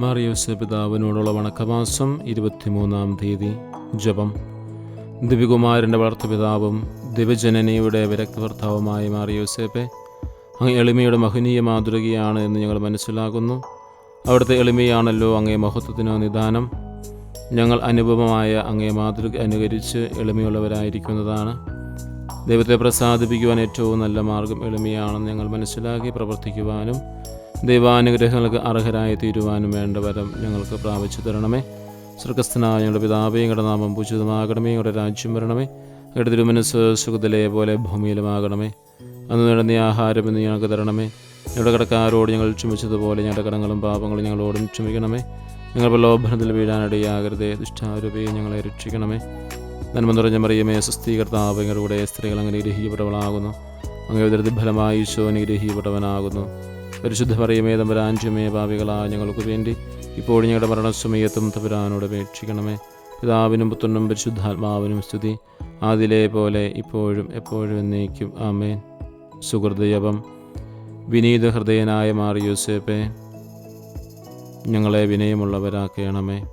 മാറിയോസ് പിതാവിനോടുള്ള വണക്കമാസം ഇരുപത്തിമൂന്നാം തീയതി. ജപം. ദിവ്യകുമാരന്റെ വളർത്തുപിതാവും ദിവ്യജനനിയുടെ വിരക്തഭർത്താവുമായ മാറിയോസേപ്പെ അങ്ങ് എളിമയുടെ മഹനീയ മാതൃകയാണ് എന്ന് ഞങ്ങൾ മനസ്സിലാകുന്നു അവിടുത്തെ എളിമയാണല്ലോ അങ്ങേ മഹത്വത്തിന് നിദാനം. ഞങ്ങൾ അനുപമമായ അങ്ങേ മാതൃക അനുകരിച്ച് എളിമയുള്ളവരായിരിക്കുന്നതാണ്. ദൈവത്തെ പ്രസാദിപ്പിക്കുവാൻ ഏറ്റവും നല്ല മാർഗം എളിമയാണെന്ന് ഞങ്ങൾ മനസ്സിലാക്കി പ്രവർത്തിക്കുവാനും ദൈവാനുഗ്രഹങ്ങൾക്ക് അർഹരായി തീരുവാനും വേണ്ട വരം ഞങ്ങൾക്ക് പ്രാപിച്ചു തരണമേ. സ്വർഗസ്ഥനായ ഞങ്ങളുടെ പിതാവേ ഞങ്ങളുടെ നാമം പൂജിതമാകണമേ. ഞങ്ങളുടെ രാജ്യം വരണമേ. ഞങ്ങളുടെ തിരുമനസ് സുഖത്തിലെ പോലെ ഭൂമിയിലുമാകണമേ. അന്ന് നടന്ന ആഹാരം എന്ന് ഞങ്ങൾക്ക് തരണമേ. ഞങ്ങളുടെ കടക്കാരോട് ഞങ്ങൾ ക്ഷമിച്ചതുപോലെ ഞങ്ങളുടെ കടങ്ങളും പാപങ്ങളും ഞങ്ങളോടും ക്ഷമിക്കണമേ. ഞങ്ങൾ പ്രലോഭനത്തിൽ വീഴാനിടയാകരുതേ. ദുഷ്ടാരൂപയെ ഞങ്ങളെ രക്ഷിക്കണമേ. നന്മ നിറഞ്ഞ മറിയമേ സ്വസ്ഥീകർത്താവങ്ങളുടെ സ്ത്രീകൾ അങ്ങനെ ഗ്രഹീപ്പെട്ടവളാകുന്നു അങ്ങനെ ഉദരത്തിൽ ഫലമായി ഈശോ അനുഗ്രഹീപ്പെട്ടവനാകുന്നു പരിശുദ്ധ പറയുമേ തമ്പരാഞ്ചുമേ ഭാവികളായ ഞങ്ങൾക്ക് വേണ്ടി ഇപ്പോൾ ഞങ്ങളുടെ മരണസമയത്തും തമ്പുരാനോട് അപേക്ഷിക്കണമേ. പിതാവിനും പുത്രനും പരിശുദ്ധാത്മാവിനും സ്തുതി. ആദിലെ പോലെ ഇപ്പോഴും എപ്പോഴും എന്നേക്കും. ആമേൻ. സുഹൃദയപം വിനീത ഹൃദയനായ മാറിയൂസേപ്പെ ഞങ്ങളെ വിനയമുള്ളവരാക്കണമേ.